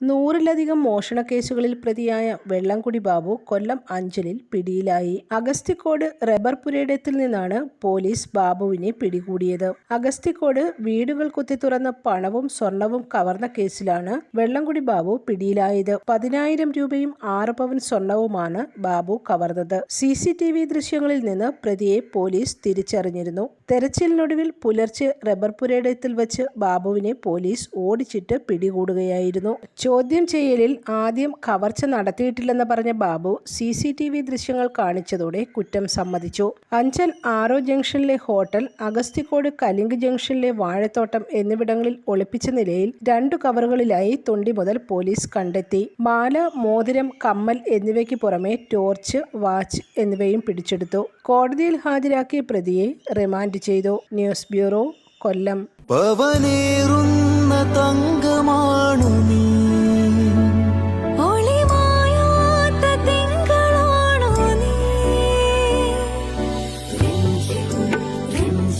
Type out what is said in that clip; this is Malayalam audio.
നൂറിലധികം മോഷണ കേസുകളിൽ പ്രതിയായ വെള്ളംകുടി ബാബു കൊല്ലം അഞ്ചലിൽ പിടിയിലായി. അഗസ്തിക്കോട് റബ്ബർ പുരയിടത്തിൽ നിന്നാണ് പോലീസ് ബാബുവിനെ പിടികൂടിയത്. അഗസ്തിക്കോട് വീടുകൾ കുത്തി തുറന്ന പണവും സ്വർണവും കവർന്ന കേസിലാണ് വെള്ളംകുടി ബാബു പിടിയിലായത്. പതിനായിരം രൂപയും ആറ് പവൻ സ്വർണവുമാണ് ബാബു കവർന്നത്. സി സി ടി വി ദൃശ്യങ്ങളിൽ നിന്ന് പ്രതിയെ പോലീസ് തിരിച്ചറിഞ്ഞിരുന്നു. തെരച്ചിലിനൊടുവിൽ പുലർച്ചെ റബ്ബർ പുരയിടത്തിൽ വെച്ച് ബാബുവിനെ പോലീസ് ഓടിച്ചിട്ട് പിടികൂടുകയായിരുന്നു. ചോദ്യം ചെയ്യലിൽ ആദ്യം കവർച്ച നടത്തിയിട്ടില്ലെന്ന് പറഞ്ഞ Babu C C T V ദൃശ്യങ്ങൾ കാണിച്ചതോടെ കുറ്റം സമ്മതിച്ചു. അഞ്ചൽ ആറോ ജംഗ്ഷനിലെ ഹോട്ടൽ അഗസ്തിക്കോട് കലിങ്ക് ജംഗ്ഷനിലെ വാഴത്തോട്ടം എന്നിവിടങ്ങളിൽ ഒളിപ്പിച്ച നിലയിൽ രണ്ടു കവറുകളിലായി തൊണ്ടി മുതൽ പോലീസ് കണ്ടെത്തി. മാല മോതിരം കമ്മൽ എന്നിവയ്ക്ക് പുറമെ ടോർച്ച് വാച്ച് എന്നിവയും പിടിച്ചെടുത്തു. കോടതിയിൽ ഹാജരാക്കിയ പ്രതിയെ റിമാൻഡ് ചെയ്തു. News bureau Kollam. പവനേറുന്ന